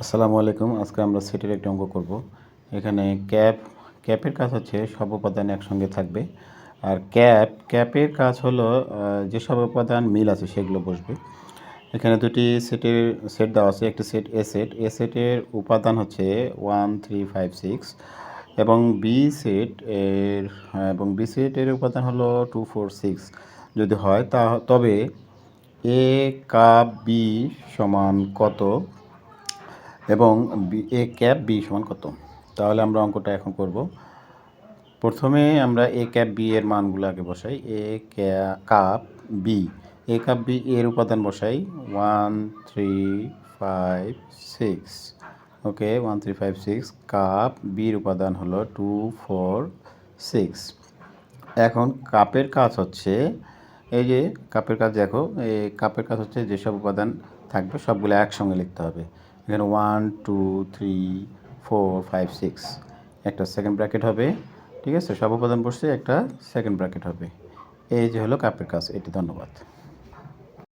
আসসালামু আলাইকুম। আজকে আমরা সেটের একটা অঙ্ক করব। এখানে ক্যাপ ক্যাপের কাজ হচ্ছে সব উপাদান একসঙ্গে থাকবে। আর ক্যাপ ক্যাপের কাজ হলো আহ, যেসব উপাদান মিল আছে সেগুলো বসবে। এখানে দুটি সেটের সেট দেওয়া আছে একটি সেট এ সেট। এ সেটের উপাদান হচ্ছে ওয়ান থ্রি ফাইভ সিক্স এবং বি সেট এর হ্যাঁ, এবং বি সেটের উপাদান হলো টু ফোর সিক্স। যদি হয় তা তবে এ কাপ বি সমান কত? এবং বি, এ ক্যাপ বি সমান কত? তাহলে আমরা অঙ্কটা এখন করব। প্রথমে আমরা এ ক্যাপ বি এর মানগুলো আগে বসাই। A cup B. A cup B এর উপাদান বসাই। One, three, five, six. Okay, one, three, five, six. Cup বির উপাদান হলো টু, ফোর, সিক্স। এখন কাপের কাজ হচ্ছে, এই যে কাপের কাজ দেখো, এই কাপের কাজ হচ্ছে যেসব উপাদান থাকবে সবগুলো একসঙ্গে লিখতে হবে। এখানে one two three four five six একটা সেকেন্ড ব্র্যাকেট হবে, ঠিক আছে? সব উপাদান বসছে, একটা সেকেন্ড ব্র্যাকেট হবে। এই যে হলো কাপের কাজ, এটি ধন্যবাদ।